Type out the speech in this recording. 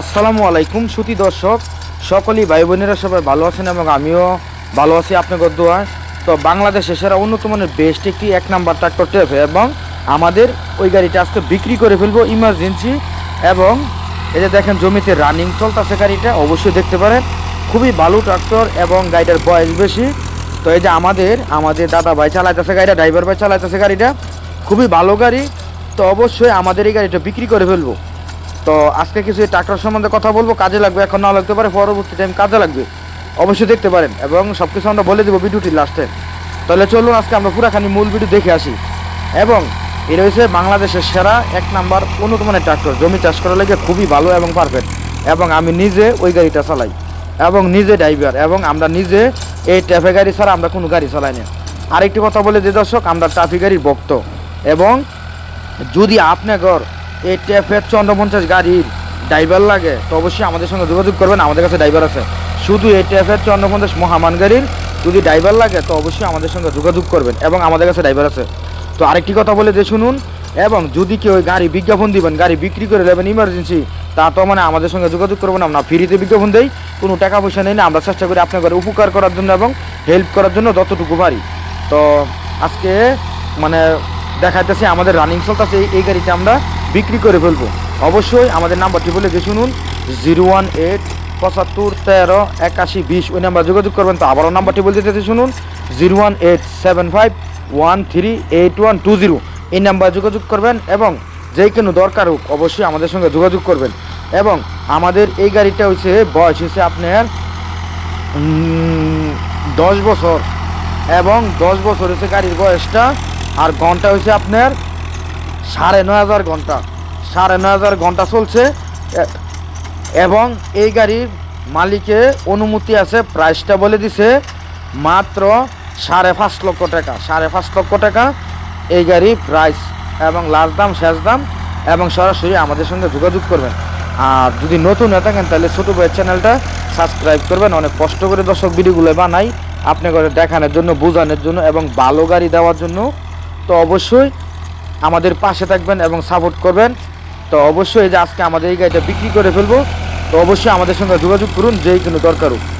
আসসালামু আলাইকুম, সুতি দর্শক। সকলেই ভাই বোনেরা সবাই ভালো আছেন এবং আমিও ভালো আছি আপনাদের দোয়ায় তো বাংলাদেশে সেরা উন্নত মানের বেস্ট একটি এক নাম্বার ট্রাক্টর টেপ এবং আমাদের ওই গাড়িটা আজকে বিক্রি করে ফেলব ইমার্জেন্সি এবং এই যে দেখেন জমিতে রানিং চলতেছে গাড়িটা, অবশ্যই দেখতে পারেন। খুবই ভালো ট্রাক্টর এবং গাড়িটার বয়স বেশি। তো এই যে আমাদের আমাদের দাদা ভাই চালাইতেছে গাড়িটা ড্রাইভার ভাই চালাইতেছে গাড়িটা। খুবই ভালো গাড়ি। তো অবশ্যই আমাদের এই গাড়িটা বিক্রি করে ফেলব। তো আজকে কিছু ট্রাক্টর সম্বন্ধে কথা বলব, কাজে লাগবে, এখন না লাগতে পারে, পরবর্তী টাইম কাজে লাগবে। অবশ্যই দেখতে পারেন এবং সব কিছু আমরা বলে দেবো ভিডিওটি লাস্টে তাহলে চলুন, আজকে আমরা পুরাখানি মূল ভিডিও দেখে আসি। এবং এটা হচ্ছে বাংলাদেশের সেরা এক নাম্বার উন্নত মানের ট্রাক্টর। জমি চাষ করার লেগে খুবই ভালো এবং পারফেক্ট এবং আমি নিজে ওই গাড়িটা চালাই। এবং নিজে ড্রাইভার এবং আমরা নিজে এই ট্রাফিক গাড়ি ছাড়া আমরা কোনো গাড়ি চালাই না। আরেকটি কথা বলে যে দর্শক, আমরা ট্রাফিক গাড়ির ভক্ত। এবং যদি আপনার এই ট্যাফের চন্দ্রপঞ্চাশ গাড়ির ড্রাইভার লাগে, তো অবশ্যই আমাদের সঙ্গে যোগাযোগ করবেন, আমাদের কাছে ড্রাইভার আছে। শুধু এই ট্যাফের চন্দ্রপঞ্চাশ মহামান গাড়ির যদি ড্রাইভার লাগে, তো অবশ্যই আমাদের সঙ্গে যোগাযোগ করবেন এবং আমাদের কাছে ড্রাইভার আছে। তো আরেকটি কথা বলে যে শুনুন, এবং যদি কেউ গাড়ি বিজ্ঞাপন দিবেন, গাড়ি বিক্রি করে দেবেন ইমার্জেন্সি তা তো মানে আমাদের সঙ্গে যোগাযোগ করবেন আমরা ফ্রিতে বিজ্ঞাপন দেই, কোনো টাকা পয়সা নেই না, আমরা চেষ্টা করি আপনার উপকার করার জন্য এবং হেল্প করার জন্য যতটুকু পারি। তো আজকে মানে দেখাইতেছি আমাদের রানিং চলতেছে এই- গাড়িটা আমরা বিক্রি করে ফেলব। অবশ্যই আমাদের নাম্বারটি বলে যে শুনুন, জিরো ওয়ান এইট পঁচাত্তর তেরো একাশি বিশ, ওই নাম্বার যোগাযোগ করবেন। তো আবারও নাম্বারটি বলতে চাইছি শুনুন, zero one eight seven five one three eight one two zero. এই নাম্বার যোগাযোগ করবেন এবং যে কোনো দরকার হোক অবশ্যই আমাদের সঙ্গে যোগাযোগ করবেন। এবং আমাদের এই গাড়িটা হচ্ছে বয়স হচ্ছে আপনার দশ বছর। এবং দশ বছর হচ্ছে গাড়ির বয়সটা, আর ঘণ্টা হচ্ছে আপনার সাড়ে নয় হাজার ঘণ্টা, সাড়ে নয় হাজার ঘণ্টা চলছে। এবং এই গাড়ির মালিকে অনুমতি আছে প্রাইসটা বলে দিছে, মাত্র সাড়ে পাঁচ লক্ষ টাকা, সাড়ে পাঁচ লক্ষ টাকা এই গাড়ির প্রাইস এবং লাস্ট দাম, শেষ দাম, এবং সরাসরি আমাদের সঙ্গে যোগাযোগ করবেন। আর যদি নতুন হয়ে থাকেন, তাহলে ছোটো ভাইয়ের চ্যানেলটা সাবস্ক্রাইব করবেন। অনেক কষ্ট করে দর্শক ভিডিওগুলো বানাই আপনি করে দেখানোর জন্য, বোঝানোর জন্য এবং ভালো গাড়ি দেওয়ার জন্য। তো অবশ্যই আমাদের পাশে থাকবেন এবং সাপোর্ট করবেন। তো অবশ্যই যে আজকে আমাদের এই গাড়িটা বিক্রি করে ফেলব, তো অবশ্যই আমাদের সঙ্গে যোগাযোগ করুন, যেই কোনো দরকার হোক।